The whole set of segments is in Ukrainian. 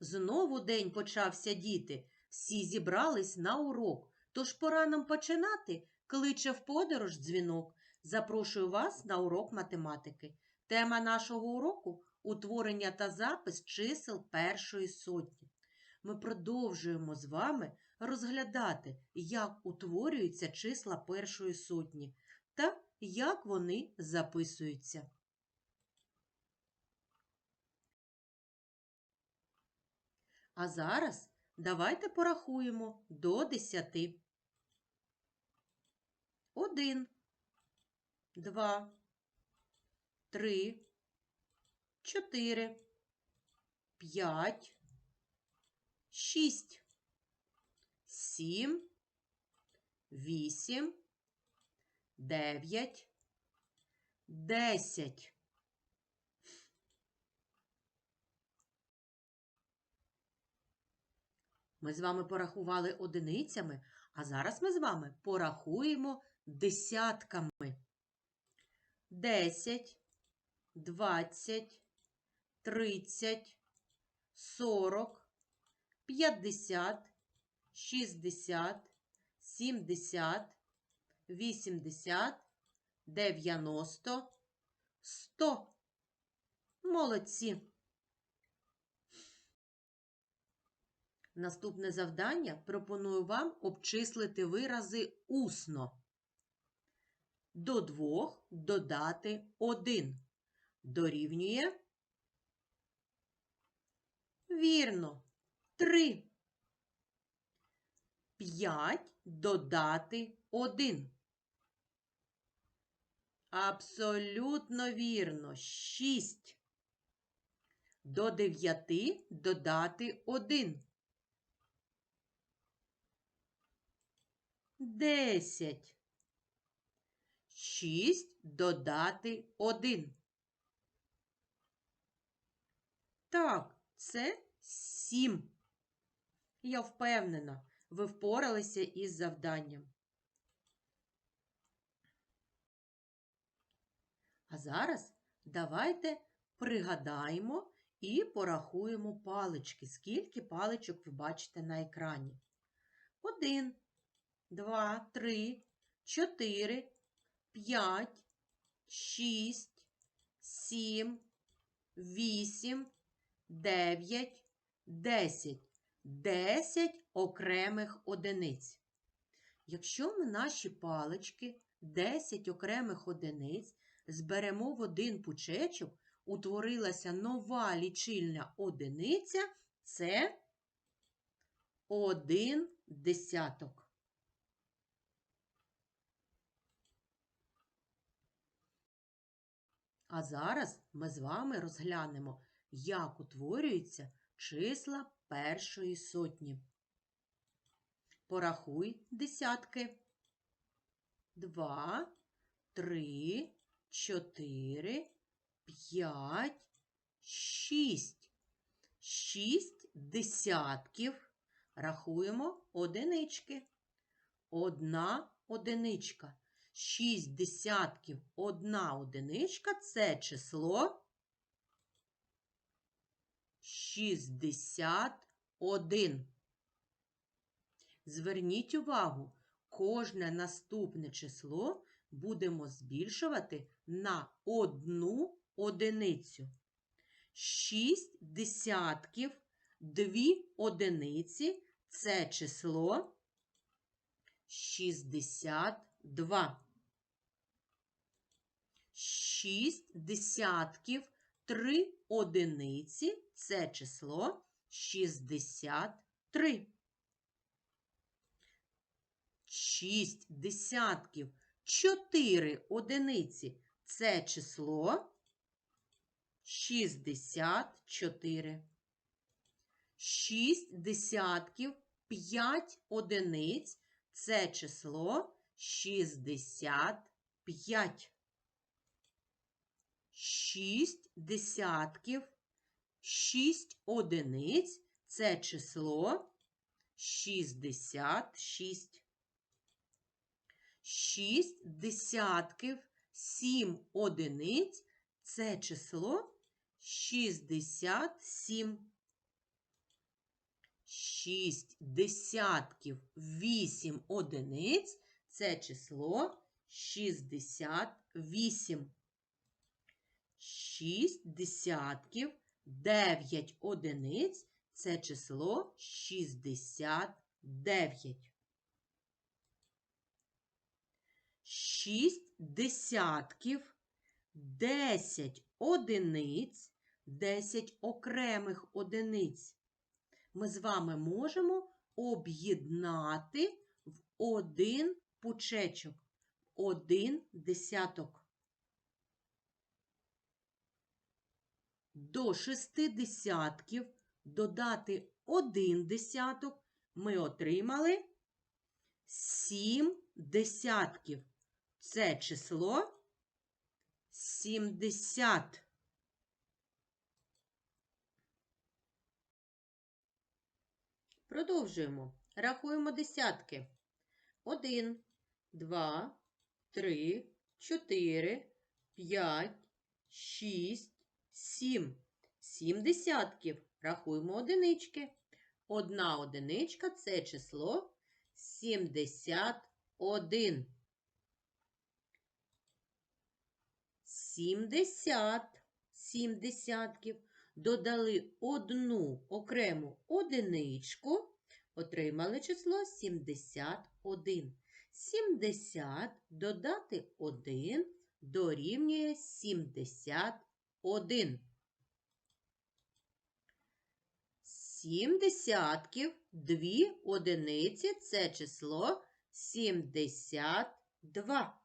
Знову день почався діти. Всі зібрались на урок. Тож пора нам починати. Кличе в подорож дзвінок. Запрошую вас на урок математики. Тема нашого уроку утворення та запис чисел першої сотні. Ми продовжуємо з вами розглядати, як утворюються числа першої сотні та як вони записуються. А зараз давайте порахуємо до десяти. Один, два, три, чотири, п'ять, шість, сім, вісім, дев'ять, десять. Ми з вами порахували одиницями, а зараз ми з вами порахуємо десятками. Десять, двадцять, тридцять, сорок, п'ятдесят, шістдесят, сімдесят, вісімдесят, дев'яносто, сто. Молодці! Наступне завдання пропоную вам обчислити вирази усно. До двох додати один. Дорівнює. Вірно. Три. П'ять додати один. Абсолютно вірно. Шість. До дев'яти додати один. Десять. Шість додати один. Так, це сім. Я впевнена, ви впоралися із завданням. А зараз давайте пригадаємо і порахуємо палички. Скільки паличок ви бачите на екрані? Один два, три, чотири, п'ять, шість, сім, вісім, дев'ять, десять. Десять окремих одиниць. Якщо ми наші палички, 10 окремих одиниць, зберемо в один пучечок, утворилася нова лічильна одиниця, це один десяток. А зараз ми з вами розглянемо, як утворюються числа першої сотні. Порахуй десятки. Два, три, чотири, п'ять, шість. Шість десятків. Рахуємо одинички. Одна одиничка. Шість десятків одна одиничка це число 61. Зверніть увагу, кожне наступне число будемо збільшувати на одну одиницю. Шість десятків, дві одиниці це число 62. Шість десятків, три одиниці це число 63. Шість десятків, чотири одиниці це число 64. Шість десятків, п'ять одиниць це число 65. Шість десятків, шість одиниць це число 66. Шість десятків, сім одиниць це число 67. 6 десятків 8 одиниць це число 68. 6 десятків 9 одиниць це число 69. 6 десятків 10 одиниць, 10 окремих одиниць ми з вами можемо об'єднати в один пучечок, один десяток. До шести десятків додати один десяток ми отримали сім десятків. Це число 70. Продовжуємо. Рахуємо десятки. Один, два, три, чотири, п'ять, шість, сім. Сім десятків. Рахуємо одинички. Одна одиничка це число 71. 70. Сім десятків. Додали одну окрему одиничку, отримали число 71. 70 додати 1 дорівнює 71. Сім десятків, дві одиниці це число 72.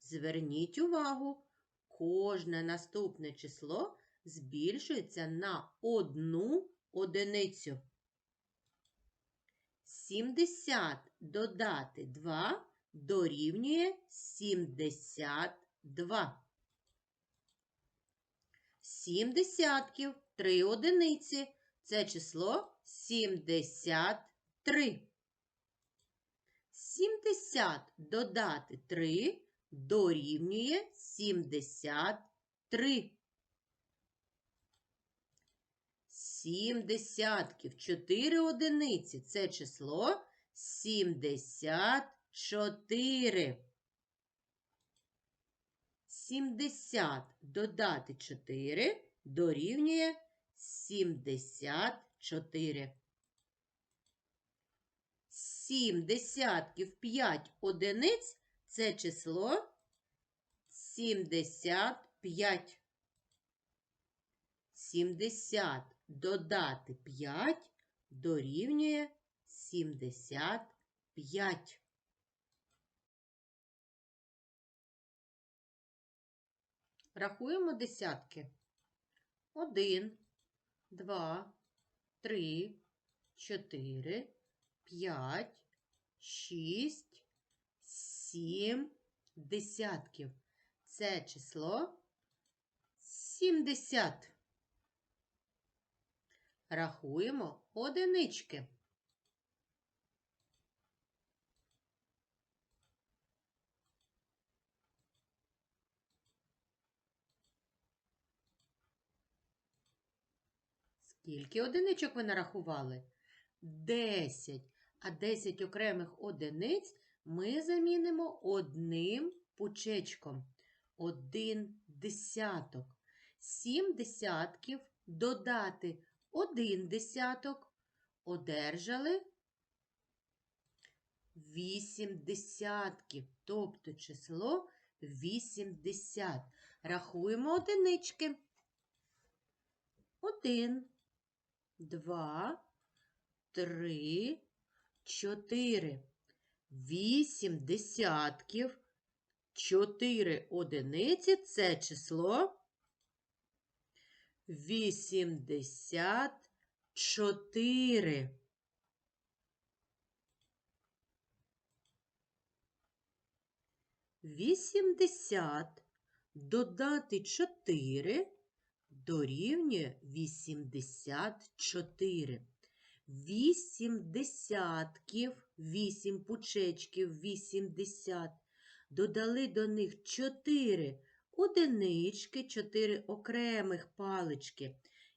Зверніть увагу, кожне наступне число збільшується на одну одиницю. 70 додати 2 дорівнює 72. 7 десятків, 3 одиниці. Це число 73. 70 додати 3 дорівнює 73. Сім десятків, чотири одиниці. Це число 74. 70 додати 4 дорівнює 74. Сім десятків 5 одиниць це число 75. 70 додати 5 дорівнює 75. Рахуємо десятки. 1, 2, 3, 4, 5, 6, 7 десятків. Це число 70. Рахуємо одинички. Скільки одиничок ви нарахували? Десять. А десять окремих одиниць ми замінимо одним пучечком. Один десяток. Сім десятків додати один десяток. Одержали вісім десятків, тобто число 80. Рахуємо одинички. Один, два, три, чотири. Вісім десятків. Чотири одиниці це число 84. Вісімдесят додати 4 дорівнює 84. Вісім десятків, вісім пучечків, 80. Додали до них 4 одинички, 4 окремих палички.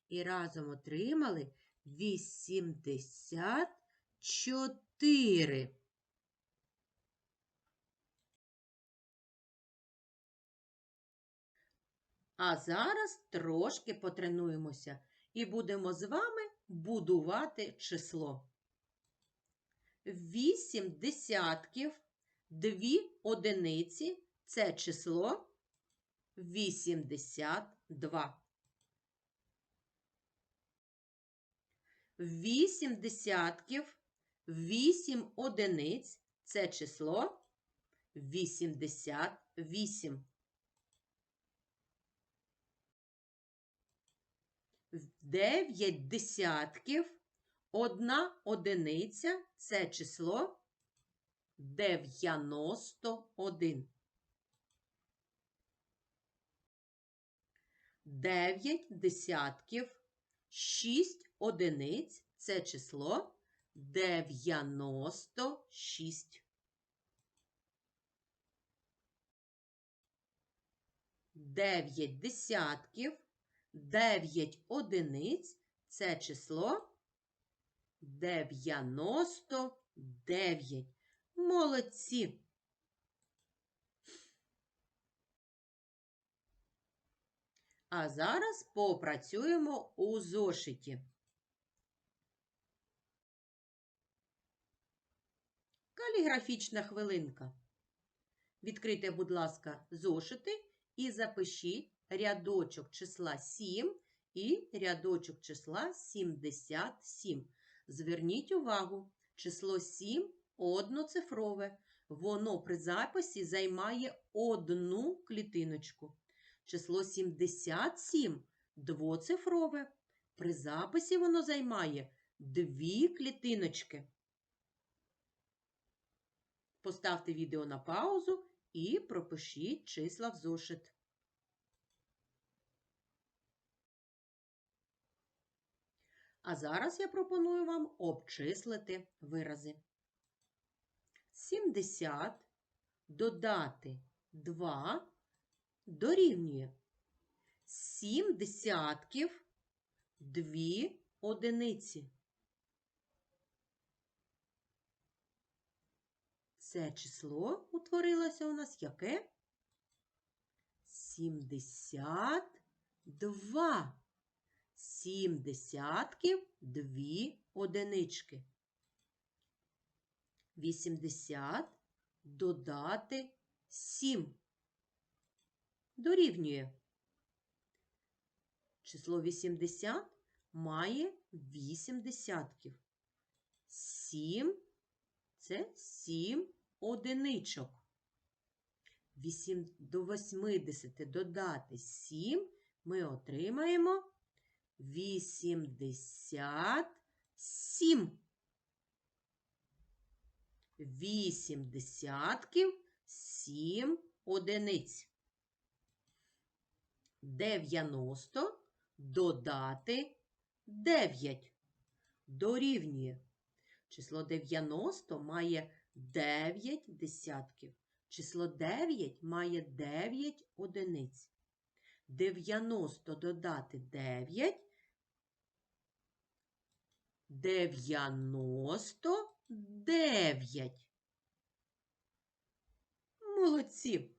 І разом отримали вісімдесят чотири. А зараз трошки потренуємося і будемо з вами будувати число. Вісім десятків, дві одиниці це число 82. Вісім десятків, вісім одиниць це число 88. Дев'ять десятків, одна одиниця це число 91. Дев'ять десятків, шість одиниць це число 96. Дев'ять десятків, дев'ять одиниць це число 99. Молодці! А зараз попрацюємо у зошиті. Каліграфічна хвилинка. Відкрийте, будь ласка, зошити і запишіть рядочок числа 7 і рядочок числа 77. Зверніть увагу, число 7 одноцифрове. Воно при записі займає одну клітиночку. Число 77 двоцифрове. При записі воно займає дві клітиночки. Поставте відео на паузу і пропишіть числа в зошит. А зараз я пропоную вам обчислити вирази. 70 додати 2 дорівнює 7 десятків 2 одиниці. Це число утворилося у нас яке? 72. Сім десятків дві одинички. 80 додати 7. Дорівнює. Число 80 має 8 десятків. 7 це 7 одиничок. 8 до 80 додати 7 ми отримаємо 87. 8 десятків, 7 одиниць. 90 додати 9 дорівнює. Число 90 має 9 десятків. Число 9 має 9 одиниць. 90 додати 9. 99. Молодці.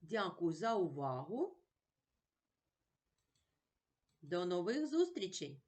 Дякую за увагу. До нових зустрічей!